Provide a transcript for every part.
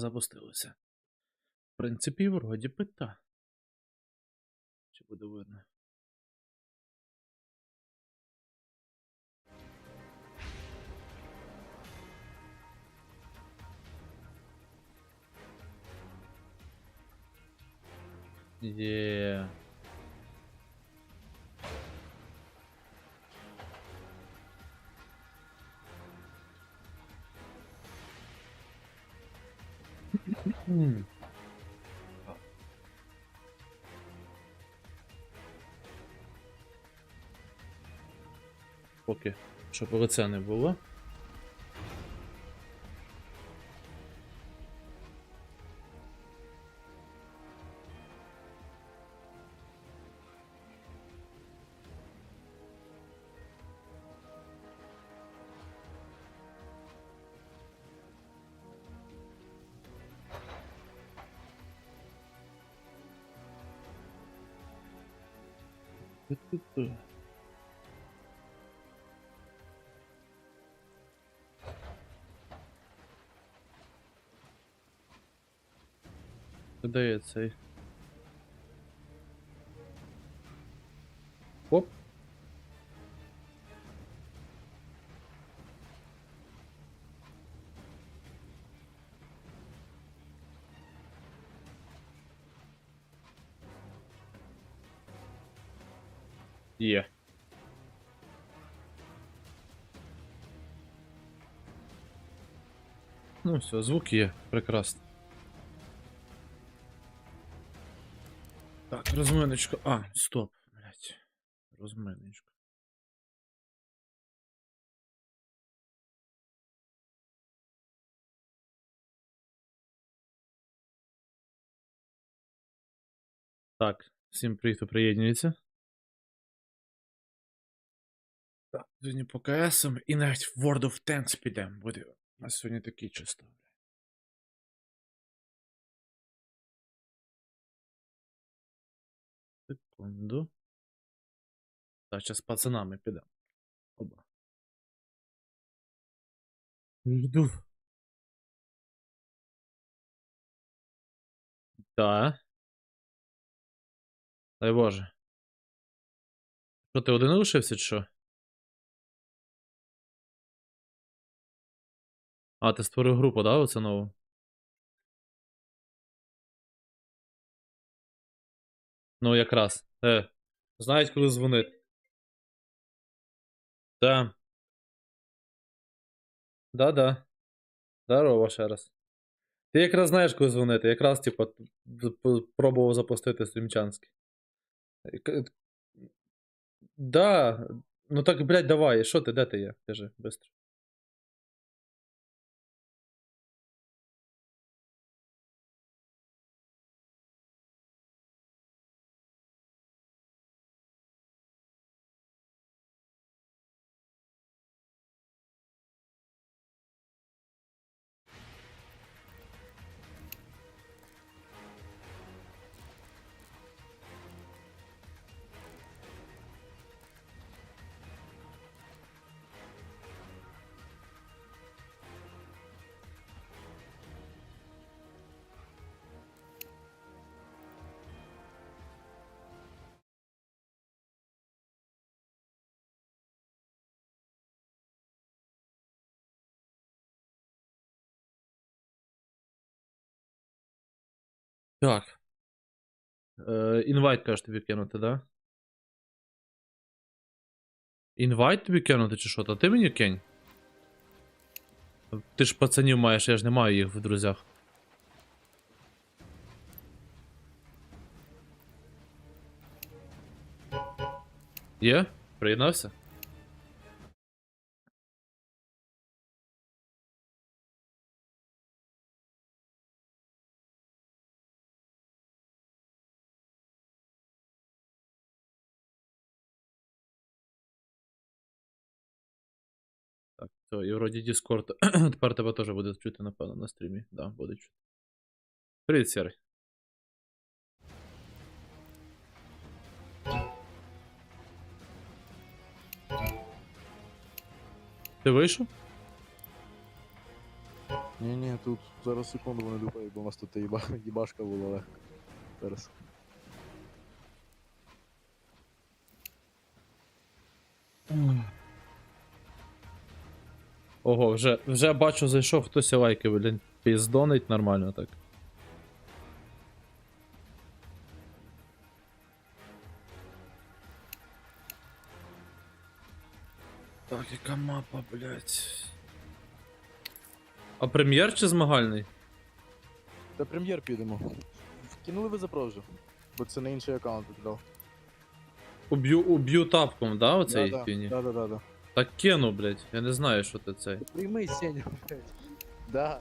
запустилося. В принципі, вроді пита. Чи буде видно? Є. М. Поки, щоб лиця не було. Де є цей? Оп. Є. Ну все, звук є, прекрасно. Розминочка. А, стоп, блять. Розминочка. Так, всім привіт, хто приєднується. Так, сьогодні по КСам і навіть в World of Tanks підемо. Буде нас сьогодні такий чисто. Секунду. Так, зараз з пацанами підемо. Оба. Жду. Да. Дай Боже. Що ти один лишився, чи що? А, ти створив групу, да, оце нову? Ну, якраз. Е. Знають, коли дзвонити. Да. Да-да. Здорово ще раз. Ти якраз знаєш, коли дзвонити. Якраз, типа, пробував запустити стрімчанський. Е, Да. Ну так, блядь, давай. Що ти, де ти є? Кажи, быстро. Так. Е, інвайт, кажеш, тобі кинути, да? Інвайт тобі кинути чи що? Та ти мені кинь. Ти ж пацанів маєш, я ж не маю їх в друзях. Є? Приєднався? Все, і вроді Discord тепер тебе теж буде чути, напевно, на стрімі. Да, буде чути. Привіт, Сірий. Ти вийшов? Ні, ні, тут зараз секунду вони дупають, бо у нас тут їба, їбашка була легко. Зараз. Ого, вже, вже бачу, зайшов хтось лайки, блін. Піздонить нормально так. Так, яка мапа, блядь. А прем'єр чи змагальний? Та прем'єр підемо. Вкинули ви запрожу. Бо це на інший аккаунт дав. Уб'ю, уб'ю тапком, да, оцей да, фіні? да, да, да, да. Так кину, блядь. Я не знаю, що ти цей. Прийми Сеню, блядь. Да.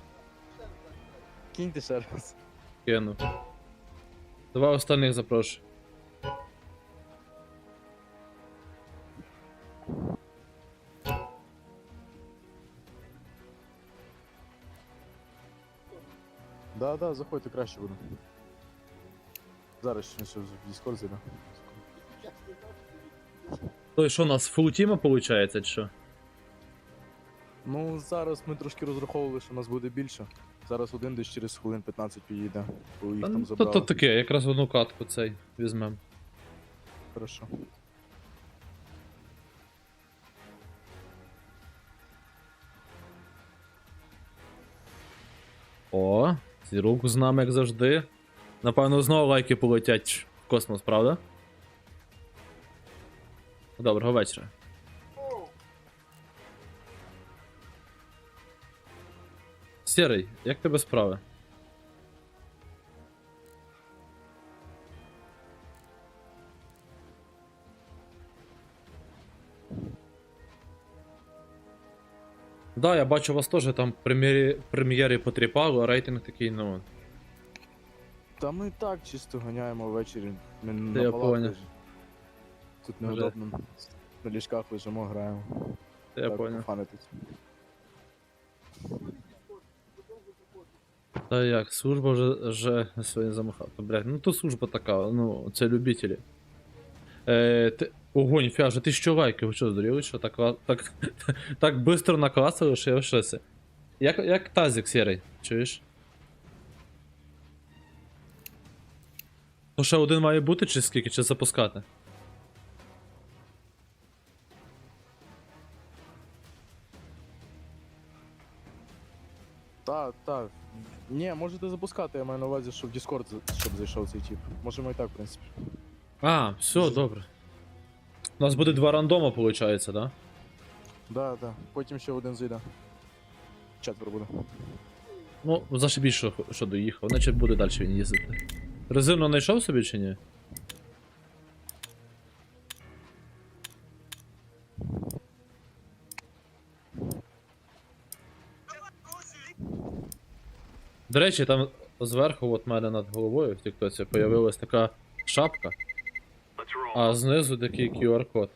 Киньте ще раз. Кину. Два остальних запрошую. Да, да, заходьте краще буде. Зараз ще в Discord зайду. То що у нас фултіма виходить, чи що? Ну, зараз ми трошки розраховували, що нас буде більше. Зараз один десь через хвилин 15 підійде, бо їх Та, там ну, то, забрали. то таке, якраз одну катку цей візьмем. Хорошо. О, зірук з нами, як завжди. Напевно, знову лайки полетять в космос, правда? Доброго вечора. Сірий, як тебе справи? Да, я бачу вас теж там прем'єрі, прем'єри потріпало, а рейтинг такий, ну. Та ми так чисто ганяємо ввечері. Ми Та я на палатках. поняв. Тут неудобно. На ліжках лежимо, граємо. Я так, понял. пофанитись. Та як, служба вже, вже сьогодні замахала. Блядь, ну то служба така, ну, це любителі. Е, ти... Ого, ніфіга, вже тисячу лайків, ви що, здуріли, що так, ла- так, так быстро накласили, що я в. Як, як тазик сірий, чуєш? То ще один має бути, чи скільки, чи запускати? Так, так. Ні, можете запускати, я маю на увазі, що в Discord, за- щоб зайшов цей тип. Можемо і так, в принципі. А, все, добре. У нас буде два рандома, виходить, да? Да, да. Потім ще один зайде. Четверо буде. Ну, зашибіть, що, що доїхав, значить буде далі він їздити. Резину знайшов собі чи ні? До речі, там зверху, от мене над головою в тіктоці, появилась така шапка, а знизу такий QR-код.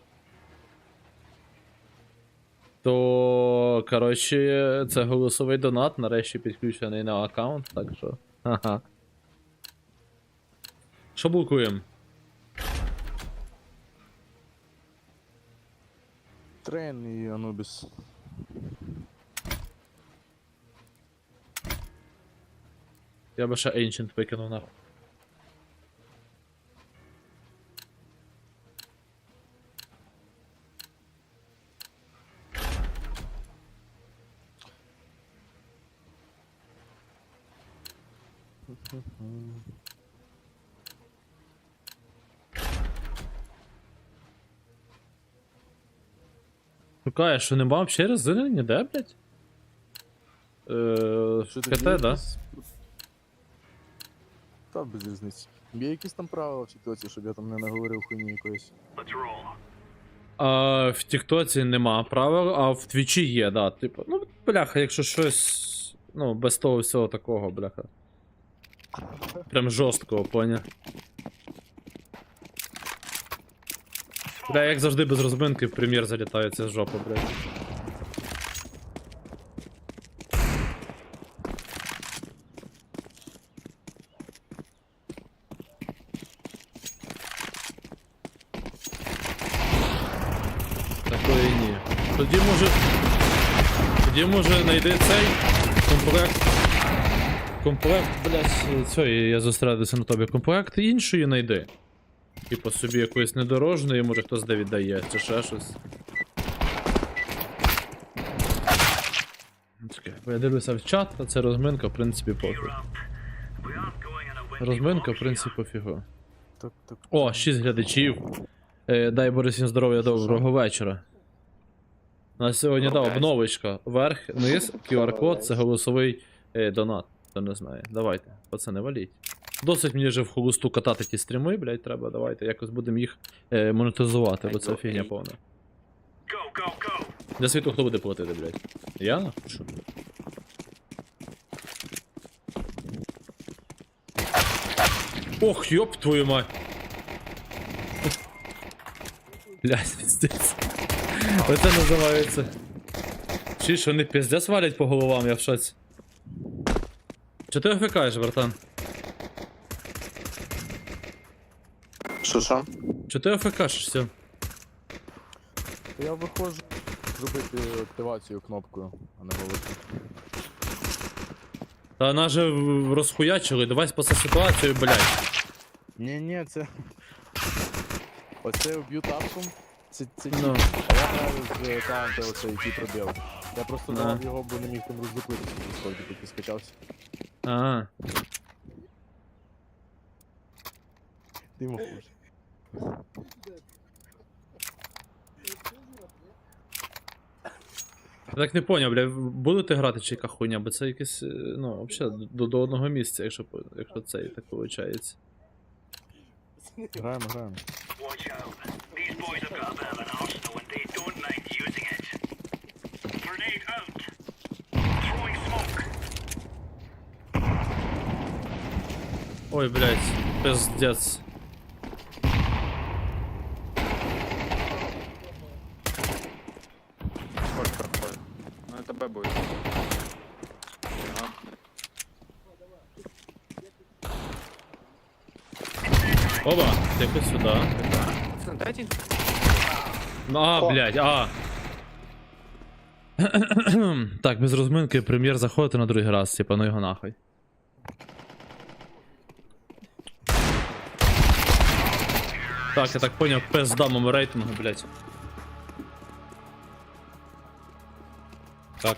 То, коротше, це голосовий донат, нарешті підключений на аккаунт, так що. Ага. Що блокуємо? Трейн і Анубіс. Я би ще Ancient викинув нахуй. Шукає, що нема взагалі резини ніде, блядь? Е, КТ, да? Та без різниці. Є якісь там правила в ситуації, щоб я там не наговорив хуйні якоїсь. А, в Тіктоці нема правил, а в Твічі є, да. Типу, ну, бляха, якщо щось. Ну, без того всього такого, бляха. Прям жорсткого, поня. Бля, як завжди без розминки в прем'єр залітається з жопи, блядь. Такої ні. Тоді може. Тоді може знайди цей. комплект. Комплект, блядь, цього, я зосередився на тобі. Комплект іншої знайди. Типу собі якоїсь недорожної, може хтось де віддає, чи ще щось. Чекай, бо я дивлюся в чат, а це розминка, в принципі, пофіг. Розминка, в принципі, пофігу. О, 6 глядачів. Е, дай Боже всім здоров'я, доброго вечора. У нас сьогодні дав обновочка. Верх, низ, QR-код, це голосовий е, донат. Хто не знає. Давайте, пацани, валіть. Досить мені вже в холосту катати ті стріми, блядь, треба. Давайте якось будемо їх е, монетизувати, бо це фігня повна. Для світу хто буде платити, блядь? Я? Що? Ох, ёб твою мать. Блядь, пиздец. Оце називається. Чи що вони пиздец валять по головам, я в шоці. Чи ти офікаєш, братан? Що що? Чи ти офікашишся? Я виходжу зробити активацію кнопкою, а не голосом. Та нас же в- розхуячили, давай спаси ситуацію, блядь. Ні, ні, це. Оце вб'ю тапком. Це, це Ну. ті. А я з аккаунта оцей ті пробіл. Я просто Да. давав його, бо не міг там роздуплитися в Дискорді, поки скачався. А, Ти йому хуже. я так не поняв, бля, будете грати чи яка хуйня, бо це якесь, е, ну, взагалі, до, до одного місця, якщо, по- якщо це і так виходить. Граємо, граємо. Ой, блядь, пиздец. Ось проходить. Ну тебе буде. Ага. Оба, тихо сюда. Дайте. А, блядь, а. так, без розминки прем'єр заходити на другий раз, типа, ну його нахуй. Так, я так поняв, пизда моєму рейтингу, блядь. Так.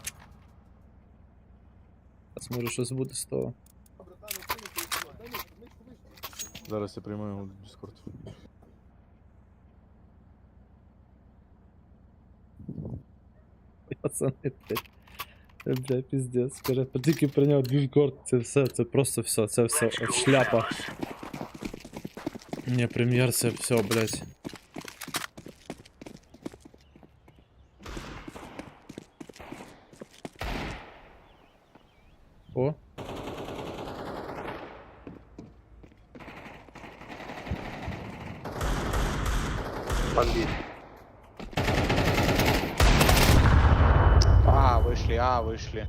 Зараз може щось буде з того. Зараз я прийму його в Discord. Пацани, блядь. Бля, піздець. Скаже, тільки прийняв Discord, це все, це просто все, це все шляпа. Не, прем'єр, це все, блядь. А, вийшли, а, вийшли.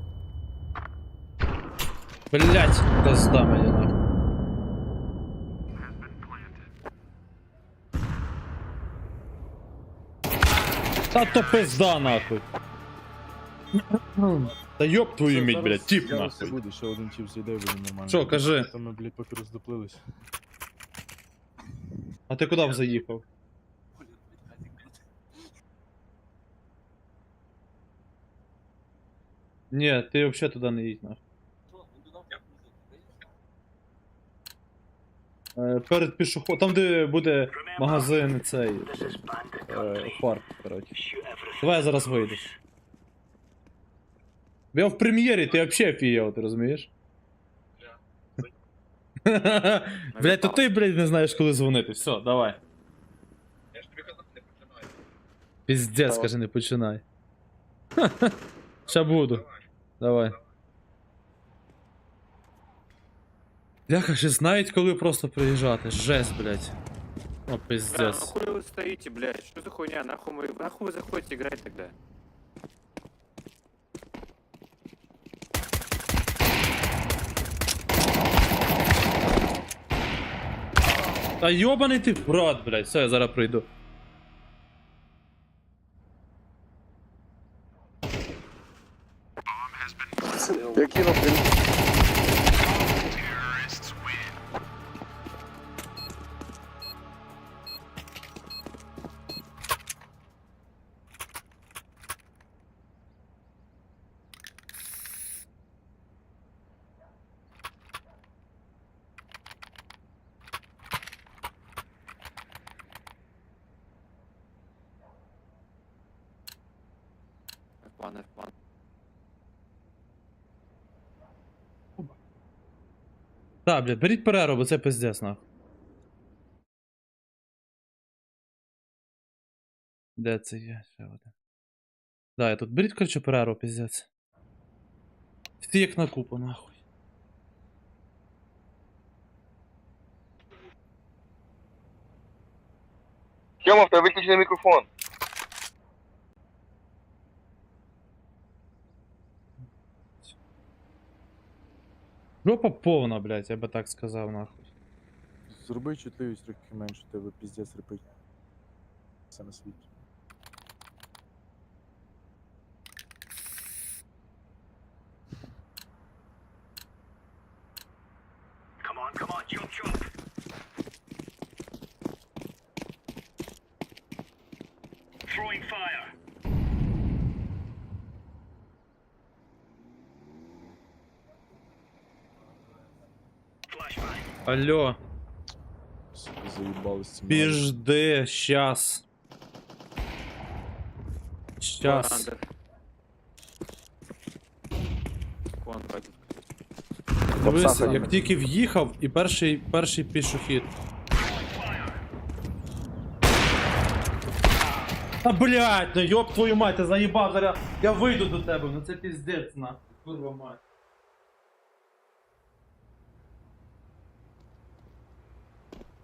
Блять, пизда мені нахуй. Та то пизда нахуй. Та ёб твою Все, мідь, зараз- блядь, тип зараз все нахуй. буде, ще один чіп зайде, буде нормально. Що, кажи. Там ми, блядь, поки роздуплились. А ти куди б заїхав? Ні, ти взагалі туди не їдь нахуй. Е, Перед пішоход... Там, де буде магазин цей. Е, Country. парк, коротше. Давай я зараз вийду. Я в прем'єрі, ти взагалі офігел, ти розумієш? Блять, то ти, блядь, не знаєш, коли дзвонити. Все, давай. Я ж тобі казав, не починай. Піздець, скажи, не починай. Ща буду. Давай. Бляха, ще знають, коли просто приїжджати. Жесть, блядь. О, Да, пиздец. нахуй вы стоите, блядь? Что за хуйня? Нахуй вы, нахуй вы заходите играть тогда? Та йобаний ти брат, блядь. Все, я зараз прийду. Так, блядь, беріть перерву, бо це пиздец, нахуй. Де це є? Ще один. Да, я тут беріть, короче, перерву, пиздец. Всі як на купу, нахуй. Тьома, в тебе виключений мікрофон. Жопа повна, блядь, я би так сказав, нахуй. Зроби чутливість трохи менше, тебе піздець репить. Все на світі. Come on, come on, jump, jump. Throwing fire. Алло, Сука, заїбали з цим. піжди, щас. Щас. Under. One right. Дивись, як тільки в'їхав, і перший, перший пішохід. Та блять, ну йоб твою мать, ти заїбав зараз. Я вийду до тебе, ну це піздець нахуй, курва мать.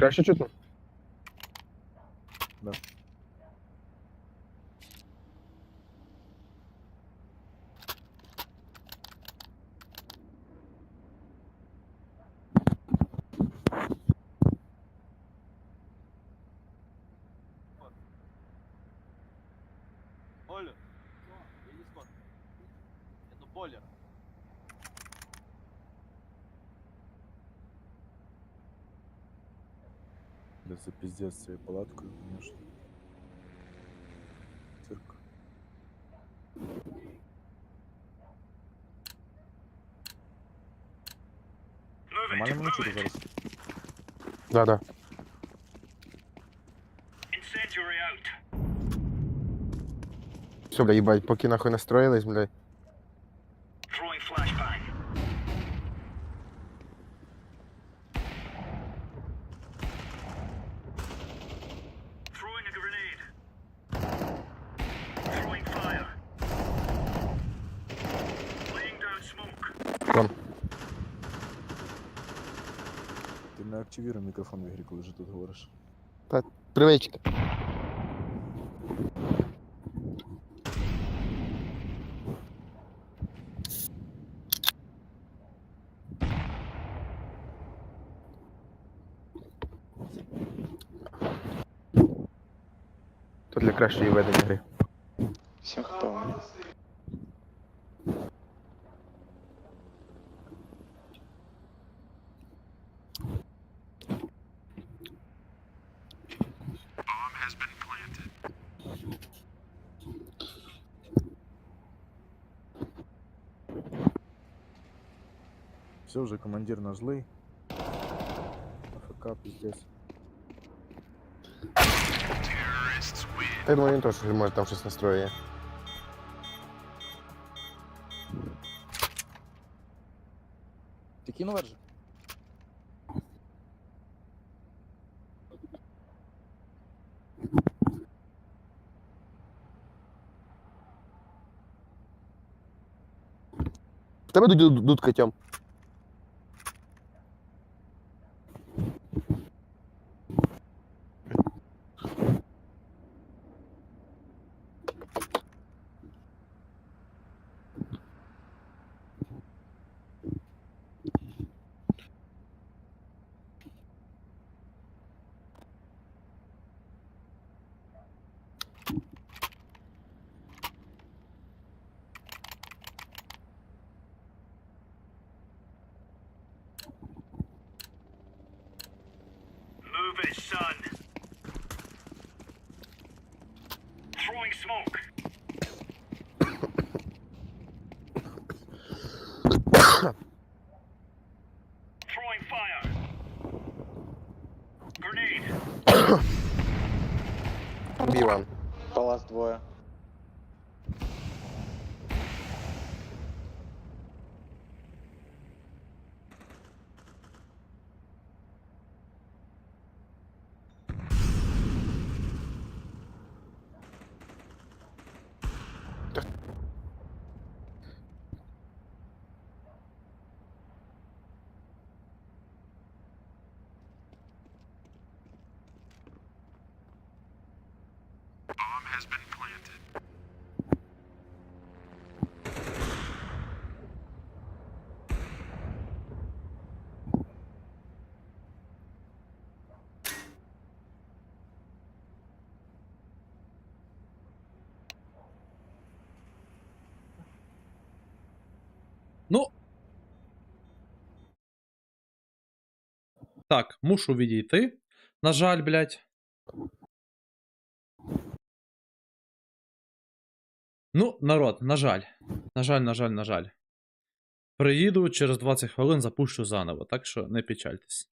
краще чутно? Да. Оля, я не. Это бойлер. Да це піздець з цією палаткою, конечно. Цирк. Move it, Нормально мене move чути it. зараз? Да, да. Incendiary out. Все, бля, їбать, поки нахуй настроїлись, блядь. не активіруй мікрофон в ігрі, коли вже тут говориш. Привичка. То для кращої ведення гри. Все, вже командир наш злий. АФК, пиздец. Я думаю, він теж може там щось настроює. Ти кинув Верджик? В тебе дуд- дудка тьом. Двоє. Ну. Так, мушу відійти. На жаль, блядь. Ну, народ, на жаль. На жаль, на жаль, на жаль. Приїду через 20 хвилин запущу заново, так що не печальтесь.